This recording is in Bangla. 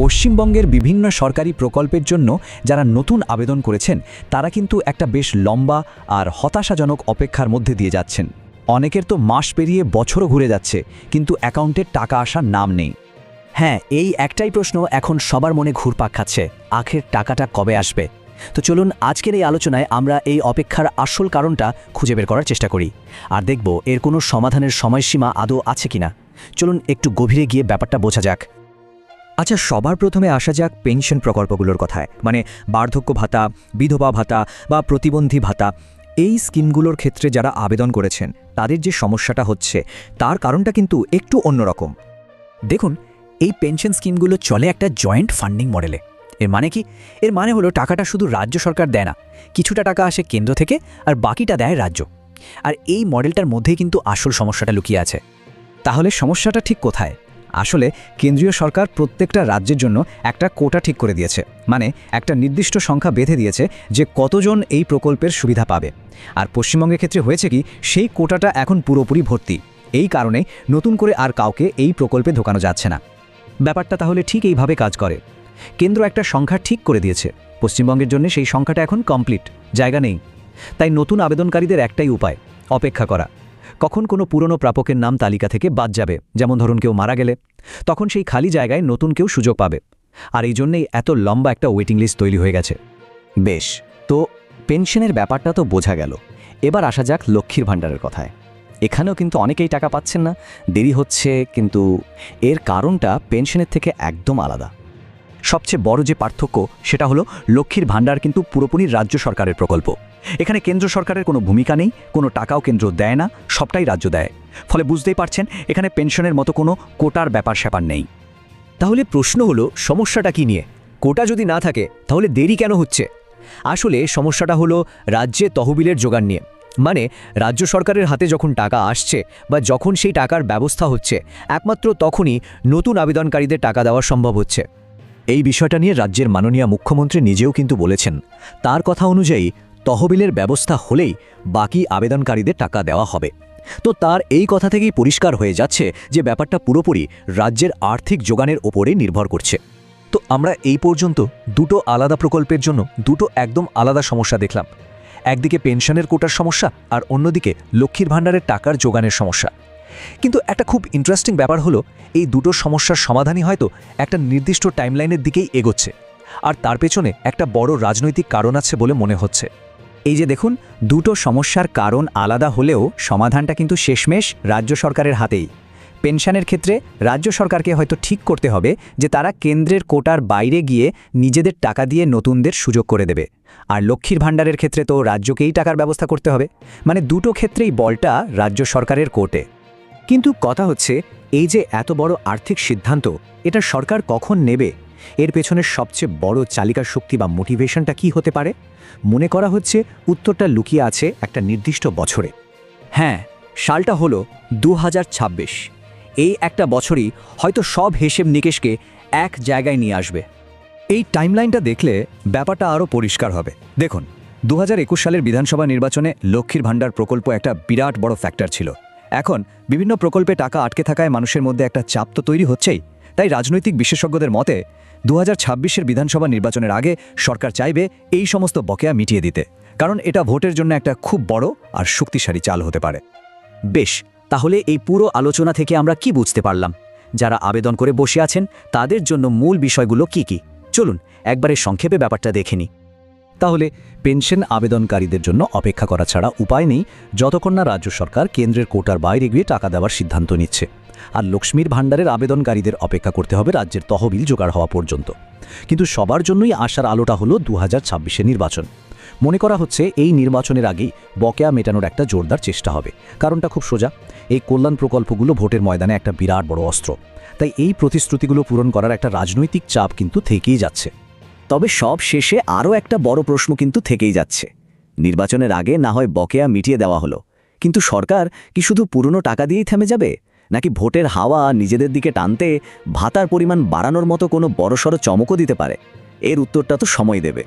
পশ্চিমবঙ্গের বিভিন্ন সরকারি প্রকল্পের জন্য যারা নতুন আবেদন করেছেন, তারা কিন্তু একটা বেশ লম্বা আর হতাশাজনক অপেক্ষার মধ্যে দিয়ে যাচ্ছেন। অনেকের তো মাস পেরিয়ে বছরও ঘুরে যাচ্ছে, কিন্তু অ্যাকাউন্টে টাকা আসার নাম নেই। হ্যাঁ এই একটাই প্রশ্ন এখন সবার মনে ঘুরপাক খাচ্ছে, আখের টাকাটা কবে আসবে? তো চলুন আজকের এই আলোচনায় আমরা এই অপেক্ষার আসল কারণটা খুঁজে বের করার চেষ্টা করি। আর দেখব এর কোনো সমাধানের সময়সীমা আদৌ আছে কিনা। চলুন একটু গভীরে গিয়ে ব্যাপারটা বোঝা যাক। আচ্ছা সবার প্রথমে আসা যাক পেনশন প্রকল্পগুলোর কথায়। মানে বার্ধক্য ভাতা, বিধবা ভাতা বা প্রতিবন্ধী ভাতা। এই স্কিমগুলোর ক্ষেত্রে যারা আবেদন করেছেন, তাদের যে সমস্যাটা হচ্ছে, তার কারণটা কিন্তু একটু অন্যরকম। দেখুন, এই পেনশন স্কিমগুলো চলে একটা জয়েন্ট ফান্ডিং মডেলে। এর মানে কি? এর মানে হলো টাকাটা শুধু রাজ্য সরকার দেয় না, কিছুটা টাকা আসে কেন্দ্র থেকে আর বাকিটা দেয় রাজ্য। আর এই মডেলটার মধ্যেই কিন্তু আসল সমস্যাটা লুকিয়ে আছে। তাহলে সমস্যাটা ঠিক কোথায়? আসলে কেন্দ্রীয় সরকার প্রত্যেকটা রাজ্যের জন্য একটা কোটা ঠিক করে দিয়েছে। মানে একটা নির্দিষ্ট সংখ্যা বেঁধে দিয়েছে যে কতজন এই প্রকল্পের সুবিধা পাবে। আর পশ্চিমবঙ্গের ক্ষেত্রে হয়েছে কি, সেই কোটাটা এখন পুরোপুরি ভর্তি। এই কারণে নতুন করে আর কাউকে এই প্রকল্পে ঢোকানো যাচ্ছে না। ব্যাপারটা তাহলে ঠিক এইভাবে কাজ করে। কেন্দ্র একটা সংখ্যা ঠিক করে দিয়েছে। পশ্চিমবঙ্গের জন্য সেই সংখ্যাটা এখন কমপ্লিট, জায়গা নেই। তাই নতুন আবেদনকারীদের একটাই উপায়, অপেক্ষা করা। কখন কোনো পুরনো প্রাপকের নাম তালিকা থেকে বাদ যাবে, যেমন ধরুন কেউ মারা গেলে, তখন সেই খালি জায়গায় নতুন কেউ সুযোগ পাবে। আর এই জন্যেই এত লম্বা একটা ওয়েটিং লিস্ট তৈরি হয়ে গেছে। বেশ, তো পেনশনের ব্যাপারটা তো বোঝা গেল। এবার আসা যাক লক্ষ্মীর ভাণ্ডারের কথায়। এখানেও কিন্তু অনেকেই টাকা পাচ্ছেন না, দেরি হচ্ছে, কিন্তু এর কারণটা পেনশনের থেকে একদম আলাদা। সবচেয়ে বড় যে পার্থক্য সেটা হলো লক্ষ্মীর ভাণ্ডার কিন্তু পুরোপুরি রাজ্য সরকারের প্রকল্প। এখানে কেন্দ্র সরকারের কোনো ভূমিকা নেই, কোনো টাকাও কেন্দ্র দেয় না, সবটাই রাজ্য দেয়। ফলে বুঝতেই পারছেন, এখানে পেনশনের মতো কোনো কোটার ব্যাপার স্যাপার নেই। তাহলে প্রশ্ন হলো, সমস্যাটা কি নিয়ে? কোটা যদি না থাকে, তাহলে দেরি কেন হচ্ছে? আসলে সমস্যাটা হলো রাজ্যে তহবিলের জোগান নিয়ে। মানে রাজ্য সরকারের হাতে যখন টাকা আসছে বা যখন সেই টাকার ব্যবস্থা হচ্ছে, একমাত্র তখনই নতুন আবেদনকারীদের টাকা দেওয়া সম্ভব হচ্ছে। এই বিষয়টা নিয়ে রাজ্যের মাননীয় মুখ্যমন্ত্রী নিজেও কিন্তু বলেছেন। তার কথা অনুযায়ী তহবিলের ব্যবস্থা হলেই বাকি আবেদনকারীদের টাকা দেওয়া হবে। তো তার এই কথা থেকেই পরিষ্কার হয়ে যাচ্ছে যে ব্যাপারটা পুরোপুরি রাজ্যের আর্থিক যোগানের ওপরে নির্ভর করছে। তো আমরা এই পর্যন্ত দুটো আলাদা প্রকল্পের জন্য দুটো একদম আলাদা সমস্যা দেখলাম। একদিকে পেনশনের কোটার সমস্যা আর অন্যদিকে লক্ষ্মীর ভাণ্ডারের টাকার যোগানের সমস্যা। কিন্তু একটা খুব ইন্টারেস্টিং ব্যাপার হলো, এই দুটো সমস্যার সমাধানই হয়তো একটা নির্দিষ্ট টাইমলাইনের দিকেই এগোচ্ছে। আর তার পেছনে একটা বড় রাজনৈতিক কারণ আছে বলে মনে হচ্ছে। এই যে দেখুন, দুটো সমস্যার কারণ আলাদা হলেও সমাধানটা কিন্তু শেষমেশ রাজ্য সরকারের হাতেই। পেনশনের ক্ষেত্রে রাজ্য সরকারকে হয়তো ঠিক করতে হবে যে তারা কেন্দ্রের কোটার বাইরে গিয়ে নিজেদের টাকা দিয়ে নতুনদের সুযোগ করে দেবে। আর লক্ষ্মীর ভাণ্ডারের ক্ষেত্রে তো রাজ্যকেই টাকার ব্যবস্থা করতে হবে। মানে দুটো ক্ষেত্রেই বলটা রাজ্য সরকারের কোর্টে। কিন্তু কথা হচ্ছে, এই যে এত বড় আর্থিক সিদ্ধান্ত, এটা সরকার কখন নেবে? এর পেছনের সবচেয়ে বড় চালিকা শক্তি বা মোটিভেশনটা কি হতে পারে? মনে করা হচ্ছে উত্তরটা লুকিয়ে আছে একটা নির্দিষ্ট বছরে। হ্যাঁ সালটা হলো দু হাজার ছাব্বিশ। এই একটা বছরই হয়তো সব হিসেব নিকেশকে এক জায়গায় নিয়ে আসবে। এই টাইমলাইনটা দেখলে ব্যাপারটা আরও পরিষ্কার হবে। দেখুন দু হাজার একুশ সালের বিধানসভা নির্বাচনে লক্ষ্মীর ভাণ্ডার প্রকল্প একটা বিরাট বড় ফ্যাক্টর ছিল। এখন বিভিন্ন প্রকল্পে টাকা আটকে থাকায় মানুষের মধ্যে একটা চাপ তো তৈরি হচ্ছেই। তাই রাজনৈতিক বিশেষজ্ঞদের মতে দু হাজার বিধানসভা নির্বাচনের আগে সরকার চাইবে এই সমস্ত বকেয়া মিটিয়ে দিতে। কারণ এটা ভোটের জন্য একটা খুব বড় আর শক্তিশালী চাল হতে পারে। বেশ, তাহলে এই পুরো আলোচনা থেকে আমরা কি বুঝতে পারলাম? যারা আবেদন করে বসে আছেন, তাদের জন্য মূল বিষয়গুলো কি কি? চলুন, একবারে সংক্ষেপে ব্যাপারটা দেখে নিই। তাহলে পেনশন আবেদনকারীদের জন্য অপেক্ষা করা ছাড়া উপায় নেই। যতক্ষণ না রাজ্য সরকার কেন্দ্রের কোটার বাইরে গিয়ে টাকা দেওয়ার সিদ্ধান্ত নিচ্ছে। আর লক্ষ্মীর ভাণ্ডারের আবেদনকারীদের অপেক্ষা করতে হবে রাজ্যের তহবিল জোগাড় হওয়া পর্যন্ত। কিন্তু সবার জন্যই আসার আলোটা হলো দু হাজার নির্বাচন। মনে করা হচ্ছে এই নির্বাচনের আগেই বকেয়া মেটানোর একটা জোরদার চেষ্টা হবে। কারণটা খুব সোজা। এই কল্যাণ প্রকল্পগুলো ভোটের ময়দানে একটা বিরাট বড় অস্ত্র। তাই এই প্রতিশ্রুতিগুলো পূরণ করার একটা রাজনৈতিক চাপ কিন্তু থেকেই যাচ্ছে। তবে সব শেষে আরও একটা বড় প্রশ্ন কিন্তু থেকেই যাচ্ছে। নির্বাচনের আগে না হয় বকেয়া মিটিয়ে দেওয়া হলো। কিন্তু সরকার কি শুধু পুরনো টাকা দিয়েই থেমে যাবে? নাকি ভোটের হাওয়া নিজেদের দিকে টানতে ভাতার পরিমাণ বাড়ানোর মতো কোনো বড়সড় চমকও দিতে পারে? এর উত্তরটা তো সময় দেবে।